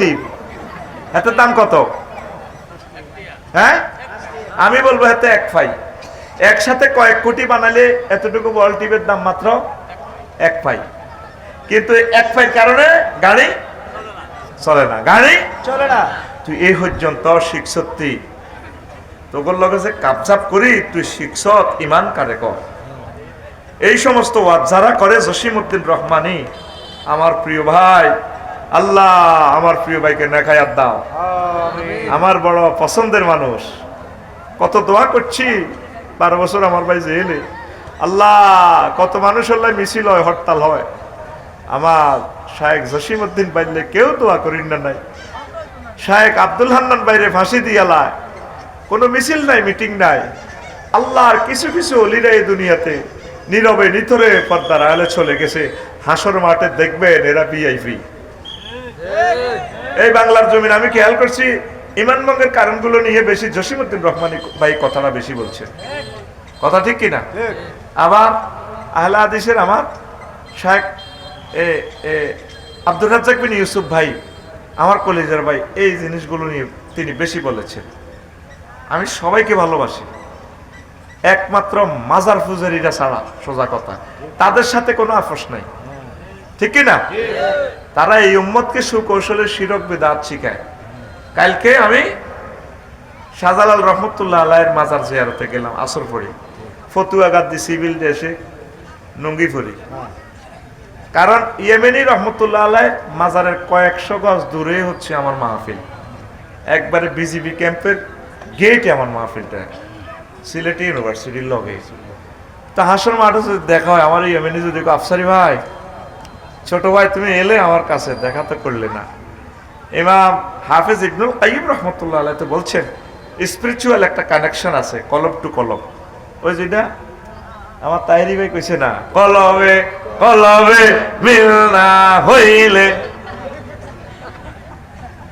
লতিফ এটার দাম কত? হ্যাঁ? আমি বলব হাতে এক ফাই। একসাথে কয়েক কোটি বানালে এতটুকু বল টিপের দাম মাত্র এক ফাই। কিন্তু এক ফাই কারণে গাড়ি চলে না। গাড়ি চলে না। তুই এই পর্যন্ত শিখসত্তি তোর লগে যে কাপচাপ করি তুই শিখসত ইমান কারে কর এই সমস্ত ওয়াজ যারা করে জসিমউদ্দিন রহমানি আমার প্রিয় ভাই আল্লাহ আমার প্রিয় ভাইকে নেখায়াত দাও। আমার বড় পছন্দের মানুষ। কত দোয়া করছি বারো বছর আমার ভাই জেলে। আল্লাহ কত মানুষ আল্লাহ মিছিল হয় হরতাল হয়। আমার শায়েক জসিমউদ্দিন বাইলে কেউ দোয়া করিন না নাই। শায়েক আব্দুল হান্নান বাইরে ফাঁসি দিয়ালায় কোনো মিছিল নাই মিটিং নাই। আল্লাহর কিছু কিছু অলিরা এই দুনিয়াতে নীরবে নিথরে পর্দার আলে চলে গেছে। হাসর মাঠে দেখবেন এরা বিআইপি এই বাংলার জমিন, আমি খেয়াল করছি ইমানবঙ্গের কারণগুলো নিয়ে বেশি জসিমুদ্দিন রহমানি ভাই কথাটা বেশি বলছে। কথা ঠিক কিনা? আবার আহলা হাদিসের আমার শাহেক আব্দুল রাজ্জাক বিন ইউসুফ ভাই, আমার কলেজের ভাই, এই জিনিসগুলো নিয়ে তিনি বেশি বলেছেন। আমি সবাইকে ভালোবাসি। একমাত্র মাজার ফুজারিরা ছাড়া সোজা কথা। তাদের সাথে কোনো আপোষ নাই। ঠিক কি না তারা এই উম্মতকে সুকৌশলে শিরক, বেদাত শিখায়। কালকে আমি শাহজালাল রহমতুল্লাহ আলাইয়ের মাজার জিয়ারতে গেলাম, আসর পড়ি। ফতুয়া গাদ্দি সিভিল দেশে নঙ্গি পড়ি কারণ ইয়েমেনি রহমতুল্লাহ আলাই মাজারের কয়েকশো গজ দূরে হচ্ছে আমার মাহফিল। একবারে বিজিবি ক্যাম্পের গেটে আমার মাহফিলটা। সিলেটি ইউনিভার্সিটির লগে। তা হাসন মাঠে যদি দেখা হয়, আমার ইয়েমেনি যদি আফসারি ভাই ছোট ভাই, তুমি এলে আমার কাছে, দেখা তো করলে না। ইমাম হাফিজ ইবনুল কাইম রহমতুল্লাহ আলাই তো বলছেন স্পিরিচুয়াল একটা কানেকশন আছে কলম টু কলব। ওই যেটা আমার তাইরি ভাই কইছে না, কলবে কলবে মিল না হইলে।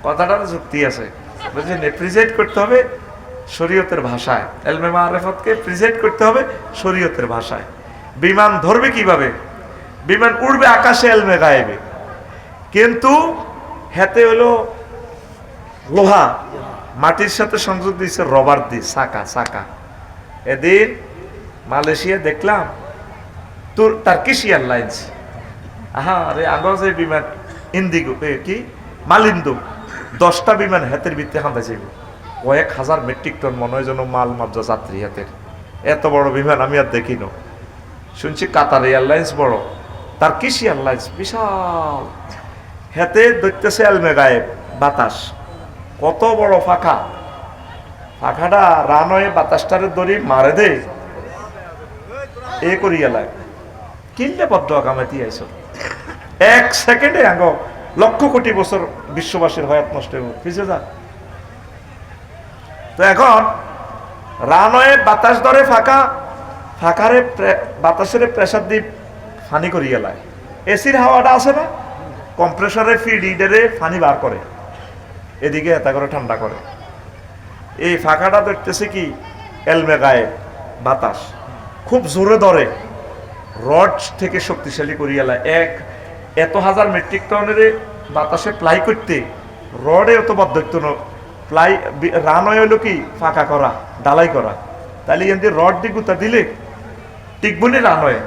কথাটার যুক্তি আছে। বলছে প্রেজেন্ট করতে হবে শরীয়তের ভাষায়। এলমে মারেফতকে প্রেজেন্ট করতে হবে শরীয়তের ভাষায়। বিমান ধরবে কীভাবে? বিমান উড়বে আকাশে, এলমে গায়েবে। কিন্তু হাতে হলো লোহা। মাটির সাথে সংযোগ দিয়েছে রবার দি সাকা সাকা। এদিন মালয়েশিয়া দেখলাম, তোর টার্কিশ এয়ারলাইন্স। আহা, আরে আগর যে বিমান ইন্দিগো কি? মালিন্দু। দশটা বিমান হাতের ভিত্তি হাঁদা যাইব কয়েক হাজার মেট্রিক টন মনে হয় যেন মাল মাত্র যাত্রী হাতের। এত বড় বিমান আমি আর দেখি না শুনছি কাতার এয়ারলাইন্স বড়। টার্কিশ এয়ারলাইন্স বিশাল। হেতে দেখতেছে আলমে গায়েব বাতাস। কত বড় ফাঁকা। ফাঁকাটা রান হয়ে বাতাসটারে দড়ি মারে দে এ করিয়া লাগে কিনলে বদ্ধ কামাতি আইস এক সেকেন্ডে আগ লক্ষ কোটি বছর বিশ্ববাসীর হয়াত নষ্ট হইব। পিছে যা। তো এখন রানয়ে বাতাস ধরে ফাঁকা। ফাঁকারে বাতাসের প্রেসার দিয়ে ফানি করিয়া লাগে এসির হাওয়াটা আছে না? কম্প্রেসরে ফিড ইডারে ফানি বার করে। এদিকে এটা করে ঠান্ডা করে। এই ফাঁকাটা দেখতেছে কি? এলমে গায়ে বাতাস। খুব জোরে ধরে। রড থেকে শক্তিশালী করিয়ালা এক, এত হাজার মেট্রিক টনের বাতাসে প্লাই করতে রডে অত বাধ্যক্ত প্লাই রান হলো কি? ফাঁকা করা, ডালাই করা। তাহলে এমনি রড দিয়ে গুতা দিলে টিকবনি রান হয়ে।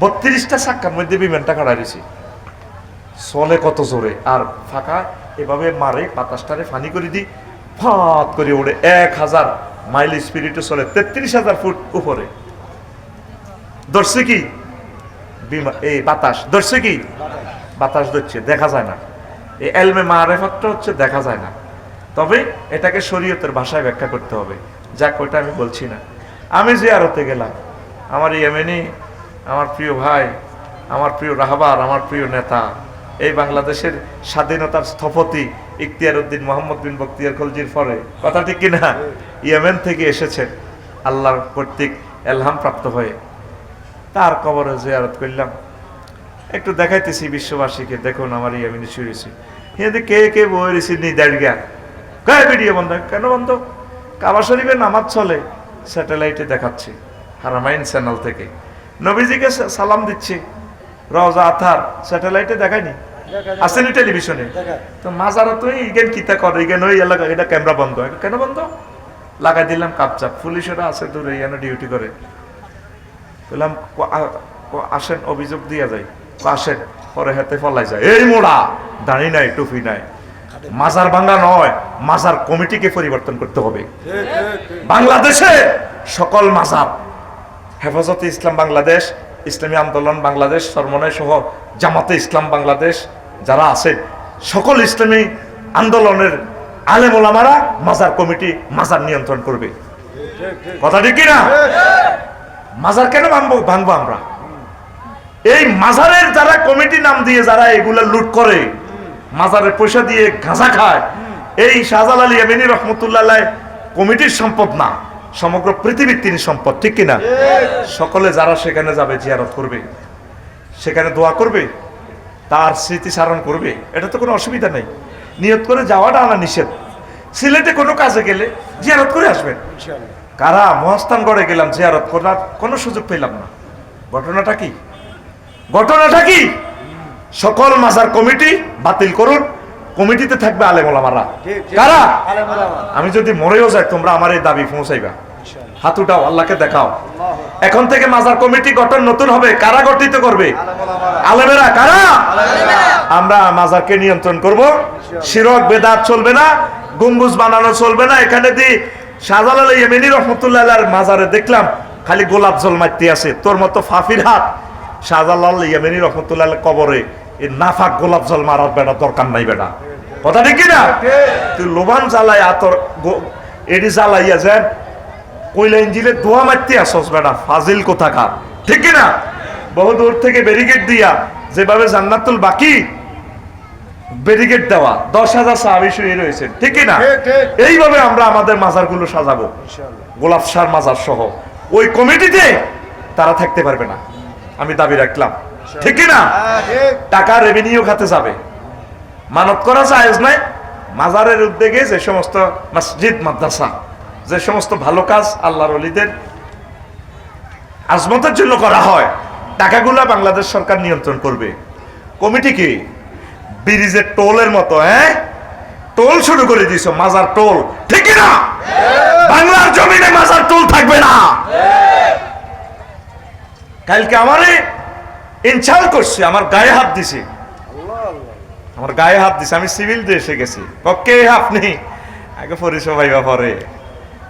বত্রিশটা সাক্ষার মধ্যে বিমানটা কাটা দিছি। চলে কত জোরে। আর ফাঁকা, এভাবে মারে, বাতাসটারে ফানি করে দি ফাত করে ওড়ে এক হাজার মাইল স্পিরিটে চলে, তেত্রিশ হাজার ফুট উপরে। ধরছে কি? এই বাতাস। ধরছে কি? বাতাস ধরছে, দেখা যায় না। এই এলমে মারেফাতটা হচ্ছে, দেখা যায় না। তবে এটাকে শরীয়তের ভাষায় ব্যাখ্যা করতে হবে। যাক, ওইটা আমি বলছি না। আমি যে আরতে গেলাম। আমার ইয়েমেনি আমার প্রিয় ভাই, আমার প্রিয় রাহবার, আমার প্রিয় নেতা, এই বাংলাদেশের স্বাধীনতার স্থপতি ইখতিয়ার উদ্দিন মোহাম্মদ বিন বক্তিয়ার খলজির পরে, কথা ঠিক কিনা? ইয়েমেন থেকে এসেছেন, আল্লাহর কর্তৃক এলহাম প্রাপ্ত হয়ে। তার কবরে জিয়ারত করলাম। একটু দেখাইতেছি বিশ্ববাসীকে, দেখুন আমার ইয়ামিনি শুয়েছি হিন্দু কে কে বই রেছি নি দাঁড়িয়া গায়ে ভিডিও বন্ধ? কেন বন্ধ? কাবা শরীফের নামাজ চলে, স্যাটেলাইটে দেখাচ্ছি, হারামাইন চ্যানেল থেকে। নবীজিকে সালাম দিচ্ছে। রওজা আথার স্যাটেলাইটে দেখায়নি? আসেনি টেলিভিশনে? তো মাজারও তো ইগেন কিতা করে ইগেন ওই এলাকা এটা ক্যামেরা বন্ধ। কেন বন্ধ? লাগাই দিলাম কাপচাপ। পুলিশেরা আছে দূরে এখানে ডিউটি করে। বললাম আসেন অভিযোগ দিয়া যায় আসেন পরে হাতে ফলাই যায়। এই মোড়া দাঁড়ি নাই টুপি নাই। মাজার ভাঙ্গা নয় মাজার কমিটিকে পরিবর্তন করতে হবে। বাংলাদেশে সকল মাজার হেফাজতে ইসলাম বাংলাদেশ, ইসলামী আন্দোলন বাংলাদেশ সরমনায় সহ জামাতে ইসলাম বাংলাদেশ যারা আছে, সকল ইসলামী আন্দোলনের আলেম ওলামারা মাজার কমিটি মাজার নিয়ন্ত্রণ করবে। কথা ঠিক না মাজার কেন ভাঙবো ভাঙবো আমরা? এই মাজারের যারা কমিটি নাম দিয়ে যারা এগুলা লুট করে মাজারের পয়সা দিয়ে গাঁজা খায়, এই শাহজাল আলী এমিনী রহমতুল্লাহ কমিটির সম্পদ না। সমগ্র পৃথিবীর তিনি সম্পদ ঠিক কিনা? সকলে যারা সেখানে যাবে জিয়ারত করবে সেখানে দোয়া করবে তার স্মৃতি স্মরণ করবে এটা তো কোনো অসুবিধা নেই। নিয়ত করে যাওয়াটা আনা নিষেধ। সিলেটে কোনো কাজে গেলে জিয়ারত করে আসবেন কারা মহাস্থানগড়ে গেলাম জিয়ারত করার কোনো সুযোগ পেলাম না। ঘটনাটা কি? ঘটনাটা কি? সকল মাজার কমিটি বাতিল করুন। কমিটিতে থাকবে আলেম ওলামারা কারা? আমি যদি মরেও যাই তোমরা আমার এই দাবি পৌঁছাইবা। হাত উঠাও, আল্লাহকে দেখাও। এখন থেকে মাজার কমিটি গঠন নতুন হবে। কারা গঠিত করবে? আলেমেরা, কারা? আমরা মাজারকে নিয়ন্ত্রণ করব। শিরক, বেদাত চলবে না, গম্বুজ বানানো চলবে না। এখানে দি শাহজালাল ইয়েমেনি রহমতুল্লাহ মাজারে দেখলাম, খালি গোলাপ জল মারতে আছে। তোর মতো ফাফির হাত। শাহজালাল ইয়েমেনি রহমতুল্লাহ কবরে এই নাফাক গোলাপ জল মারার বেড়া দরকার নাই বেড়া। কথা ঠিক না তুই লোবান জ্বালাই আতর এডি জ্বালাইয়া যেন। কইলা ইঞ্জিলে দোয়া মারতে আসস বেড়া ফাজিল কোথাকার। ঠিক না বহু দূর থেকে ব্যারিকেড দিয়া যেভাবে জান্নাতুল বাকি ব্যারিকেড দেওয়া দশ হাজার সাহাবি শুয়ে রয়েছে ঠিক না। এইভাবে আমরা আমাদের মাজারগুলো সাজাবো। গোলাপ সার মাজার সহ। ওই কমিটিতে তারা থাকতে পারবে না। আমি দাবি রাখলাম। ঠিক না টাকা রেভিনিউ খাতে যাবে। মানত করা জায়েজ নাই। মাজারের উদ্যোগে যে সমস্ত মসজিদ মাদ্রাসা যে সমস্ত ভালো কাজ আল্লাহর অলিদের আজমতের জন্য করা হয় টাকাগুলা বাংলাদেশ সরকার নিয়ন্ত্রণ করবে। কমিটি কি? ব্রিজের টোলের মতো হ্যাঁ? টোল শুরু করে দিছো মাজার টোল। ঠিক না? বাংলার জমিনে মাজার টোল থাকবে না। কালকে আমারে ইনসাল করছে আমার গায়ে হাত দিছে। আমার গায়ে হাত দিছে আমি সিভিল দিয়ে এসে গেছি। কে আপনি আগে পরিষেবা পরে।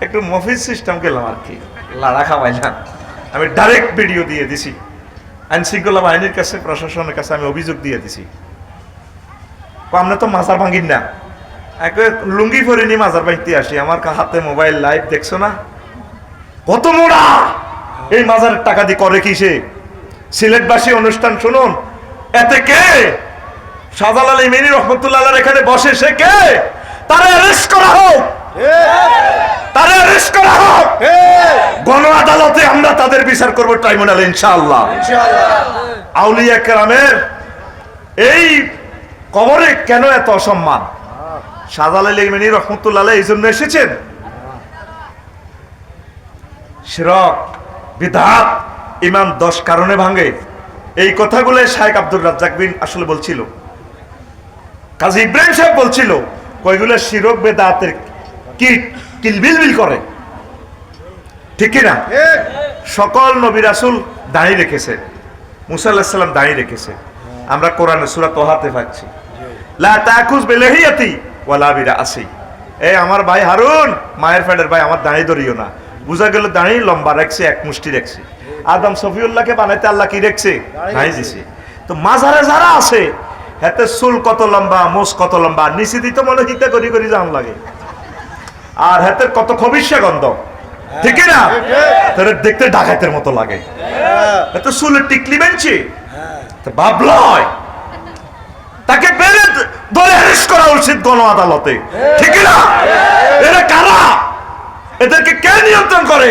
একটু মফিজ সিস্টেম গেলাম আর কি। লাড়া খাওয়াইলাম আমি ডাইরেক্ট ভিডিও দিয়ে দিছি। আইন শৃঙ্খলা বাহিনীর কাছে, প্রশাসনের কাছে আমি অভিযোগ দিয়ে দিছি। আমরা তো মাজার ভাঙিন না। একে লুঙ্গি পরে নি মাজার ভাঙতে আসি। আমার হাতে মোবাইল লাইভ দেখছ না? কত মোড়া! এই মাজারের টাকা দিয়ে করে কি সে? সিলেটবাসী অনুষ্ঠান শুনুন। এতে কে? শাহজালাল ইমিনী রহমতুল্লাহ এখানে বসে সে কে? তারা অ্যারেস্ট করা হোক! তারা অ্যারেস্ট করা হোক। গণ আদালতে আমরা তাদের বিচার করব ট্রাইব্যুনালে ইনশাআল্লাহ। আউলিয়া কেরামের এই কবরে কেন এত অসম্মান? শাহজালাল ইমিনী রহমতুল্লাহ এই জন্য এসেছেন। শিরক বিধাত ইমান দশ কারণে ভাঙে। এই কথাগুলো শাহেক আব্দুর রাজ্জাক বিন আসলে বলছিল। কাজী ইব্রাহিম সাহেব বলছিল কইগুলো শিরক বেদাতের কিলবিলবিল করে? ঠিক কি না সকল নবী রাসূল দাঁড়িয়ে রেখেছে। মুসা আলাহিস সাল্লাম দাঁড়িয়ে রেখেছে। আমরা কোরআনে সূরা তোহাতে পাচ্ছি। লা তাকুজ বিলাহিয়াতি ওয়ালা বিরা আসি এই আমার ভাই হারুন মায়ের ফ্যাডের ভাই আমার দাঁড়িয়ে ধরিও না। বুঝা গেল দাঁড়িয়ে লম্বা রাখছে এক মুষ্টি রাখছে। আদম সফিউল্লাহকে বানাইতে আল্লাহ কি রেখছে? দাঁড়িয়ে দিছে। তো মাঝারে যারা আছে হাতে চুল কত লম্বা মোষ কত লম্বা নিচে দিতে মনে হিতে করি করি জান লাগে। আর হাতের কত খবিসা গন্ধ ঠিক না তাহলে দেখতে ডাকাতের মতো লাগে। এত চুলের টিকলি বেঞ্চি? তো ভাবলয় তাকে বেড়ে ধরে অ্যারেস্ট করা উচিত গণ আদালতে ঠিক না এরা কারা? এদেরকে কে নিয়ন্ত্রণ করে?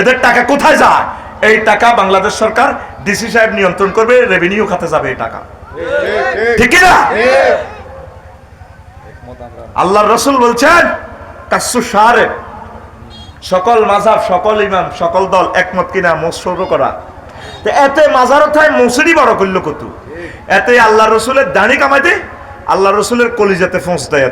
এদের টাকা কোথায় যায়? এই টাকা বাংলাদেশ সরকার ডিসি সাহেব নিয়ন্ত্রণ করবে রেভিনিউ খাতে যাবে এই টাকা। ঠিক না আল্লাহ রসুল বলছেন কাসু সারে সকল মাঝাব সকল ইমাম, সকল দল একমত কিনা মোসর করা। এতে মাজার থায় মসুরি বড় করল কত? এতে আল্লাহ রসুলের দাঁড়ি কামাইতে, আল্লাহ রসুলের কলিজাতে ফোঁস দেয়।